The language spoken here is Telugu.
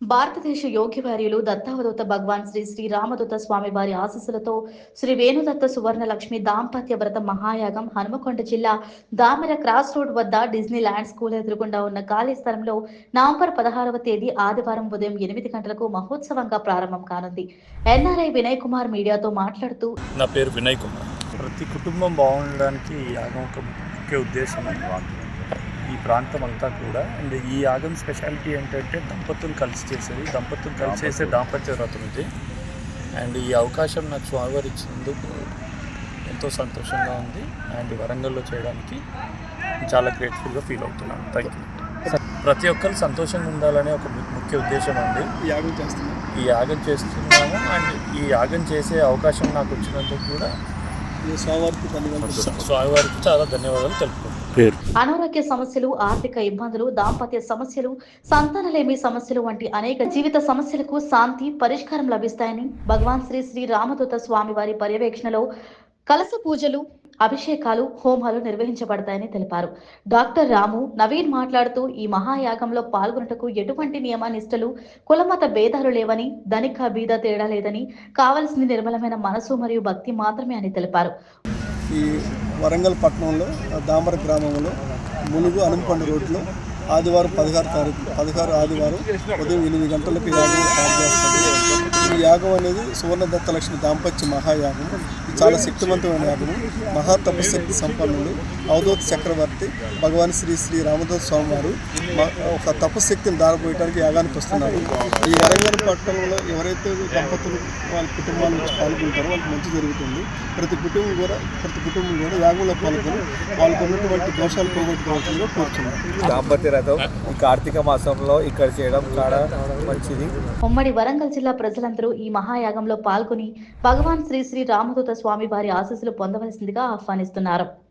భారతదేశ యోగ్యవార్యులు దత్తావధూత భగవాన్ శ్రీ శ్రీ రామదూత స్వామి వారి ఆశీస్సులతో శ్రీ వేణుదత్త సువర్ణ లక్ష్మి దాంపత్య వ్రత మహాయాగం హనుమకొండ జిల్లా దామెర క్రాస్ రోడ్ వద్ద డిజ్నీ ల్యాండ్ స్కూల్ ఎదురుగుండా ఉన్న ఖాళీ స్థలంలో నవంబర్ పదహారవ తేదీ ఆదివారం ఉదయం ఎనిమిది గంటలకు మహోత్సవంగా ప్రారంభం కానుంది. ఎన్ఆర్ఐ వినయ్ కుమార్ మీడియాతో మాట్లాడుతూ నా పేరు వినయ్ కుమార్. ప్రతి కుటుంబం బాగుండడానికి ఈ యాగం ఒక ముఖ్య ఉద్దేశం ఈ ప్రాంతం అంతా కూడా. అండ్ ఈ యాగం స్పెషాలిటీ ఏంటంటే దంపతులు కలిసి చేసేది. దంపతులు కలిసి చేసే దాంపత్య వ్రతం ఇది. అండ్ ఈ అవకాశం నాకు స్వామివారు ఇచ్చినందుకు ఎంతో సంతోషంగా ఉంది. అండ్ వరంగల్లో చేయడానికి చాలా గ్రేట్ఫుల్గా ఫీల్ అవుతున్నాను. థ్యాంక్ యూ ప్రతి ఒక్కరు సంతోషంగా ఉండాలనే ఒక ముఖ్య ఉద్దేశం అండి. యాగం చేస్తున్నాం ఈ యాగం చేస్తున్నాము. అండ్ ఈ యాగం చేసే అవకాశం నాకు వచ్చినందుకు కూడా ఈ స్వామివారికి స్వామివారికి చాలా ధన్యవాదాలు తెలుపుకుంటున్నాను. పేరు. అనారోగ్య సమస్యలు ఆర్థిక ఇబ్బందులు దాంపత్య సమస్యలు సంతానలేమి సమస్యలు వంటి అనేక జీవిత సమస్యలకు శాంతి పరిష్కారం లభిస్తాయని భగవాన్ శ్రీ శ్రీ రామదూత స్వామి వారి పర్యవేక్షణలో కలస పూజలు అభిషేకాలు హోమాలు నిర్వహించబడతాయని తెలిపారు. డాక్టర్ రాము నవీన్ మాట్లాడుతూ ఈ మహాయాగంలో పాల్గొనుటకు ఎటువంటి నియమ నిష్టలు కులమత భేదాలు లేవని ధనిక బీద తేడా లేదని కావలసింది నిర్మలమైన మనసు మరియు భక్తి మాత్రమే అని తెలిపారు. ఈ వరంగల్ పట్టణంలో దామర గ్రామంలో ములుగు అనుమకొండ రోడ్లో ఆదివారం పదహారు తారీఖు పదహారు ఆదివారం ఉదయం ఎనిమిది గంటలకు యాగం స్టార్ట్ చేస్తారు ఈ యాగం అనేది సువర్ణ దత్తలక్ష్మి దాంపత్య మహాయాగం. చాలా శక్తివంతమైన యాగము. మహా తపశక్తి సంపన్నుడు అవధూత చక్రవర్తి భగవాన్ శ్రీ శ్రీ రామదాస్ స్వామివారు మ- ఒక తపశక్తిని దారపోయడానికి యాగానికి వస్తున్నారు. ఈ వరంగల్ పట్టణంలో ఎవరైతే దంపతులు వాళ్ళ కుటుంబాల నుంచి పాల్గొంటారో వాళ్ళకి మంచి జరుగుతుంది. ప్రతి కుటుంబం కూడా ప్రతి కుటుంబం కూడా యాగంలో పాల్గొని వాళ్ళకు ఉన్నటువంటి దోషాలు పోగొట్టుకోవాల్సిందిగా కోరుతున్నాను దాంపత్య రథం ఈ కార్తీక మాసంలో ఇక్కడ చేయడం చాలా మంచిది. ఉమ్మడి వరంగల్ జిల్లా ప్రజలందరూ ఈ మహాయాగంలో పాల్గొని భగవాన్ శ్రీ శ్రీ రామదూత స్వామి వారి ఆశీస్సులు పొందవలసిందిగా ఆహ్వానిస్తున్నారు.